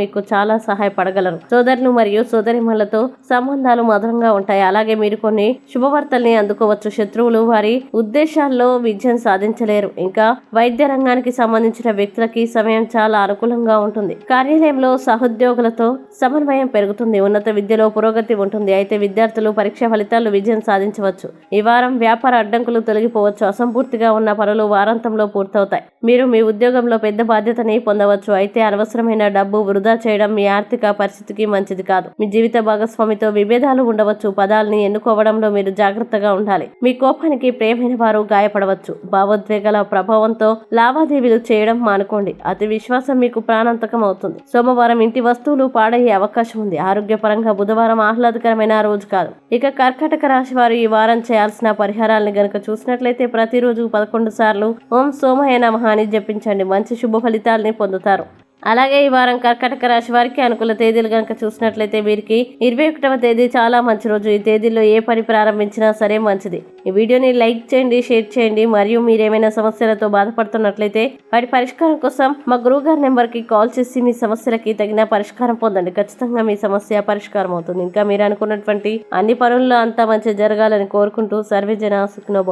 మీకు చాలా సహాయపడగలరు సోదరులు మరియు సోదరిమలతో సంబంధాలు మధురంగా ఉంటాయి. అలాగే మీరు కొన్ని శుభవార్తల్ని అందుకోవచ్చు. శత్రువులు వారి ఉద్దేశాల్లో విజయం సాధించలేరు. ఇంకా వైద్య రంగానికి సంబంధించిన వ్యక్తులకి సమయం చాలా అనుకూలంగా ఉంటుంది. కార్యాలయంలో సహోద్యోగులతో సమన్వయం పెరుగుతుంది. ఉన్నత విద్యలో పురోగతి ఉంటుంది. అయితే విద్యార్థులు పరీక్ష ఫలితాలు విజయం సాధించవచ్చు. ఈ వారం వ్యాపార అడ్డంకులు తొలగిపోవచ్చు. అసంపూర్తిగా ఉన్న పనులు వారాంతంలో పూర్తవుతాయి. మీరు మీ ఉద్యోగంలో పెద్ద బాధ్యతని పొందవచ్చు. అయితే అనవసరమైన డబ్బు వృధా చేయడం మీ ఆర్థిక పరిస్థితికి మంచిది కాదు. మీ జీవిత భాగస్వామితో విభేదాలు ఉండవచ్చు. పదాలని ఎన్నుకోవడంలో మీరు జాగ్రత్తగా ఉండాలి. మీ కోపానికి ప్రేమైన వారు గాయపడవచ్చు. భావోద్వేగాల ప్రభావంతో లావాదేవీలు చేయడం మానుకోండి. అతి విశ్వాసం మీకు ప్రాణాంతకం అవుతుంది. సోమవారం ఇంటి వస్తువులు పాడయ్యే అవకాశం ఉంది. ఆరోగ్యపరంగా బుధవారం ఆహ్లాదకరమైన రోజు కాదు. ఇక కర్కాటక రాశి వారు ఈ వారం చేయాల్సిన పరిహారాలను గనక చూసినట్లయితే ప్రతిరోజు పదకొండు సార్లు ఓం సోమయ నమః అని జపించండి. మంచి శుభ ఫలితాలని పొందుతారు. అలాగే ఈ వారం కర్కటక రాశి వారికి అనుకూల తేదీలు కనుక చూసినట్లయితే వీరికి ఇరవై ఒకటవ తేదీ చాలా మంచి రోజు. ఈ తేదీలో ఏ పని ప్రారంభించినా సరే మంచిది. ఈ వీడియోని లైక్ చేయండి షేర్ చేయండి. మరియు మీరు ఏమైనా సమస్యలతో బాధపడుతున్నట్లయితే వాటి పరిష్కారం కోసం మా గురువు గారి నెంబర్కి కాల్ చేసి మీ సమస్యలకి తగిన పరిష్కారం పొందండి. ఖచ్చితంగా మీ సమస్య పరిష్కారం అవుతుంది. ఇంకా మీరు అనుకున్నటువంటి అన్ని పనుల్లో అంతా మంచి జరగాలని కోరుకుంటూ సర్వే జన సుఖనో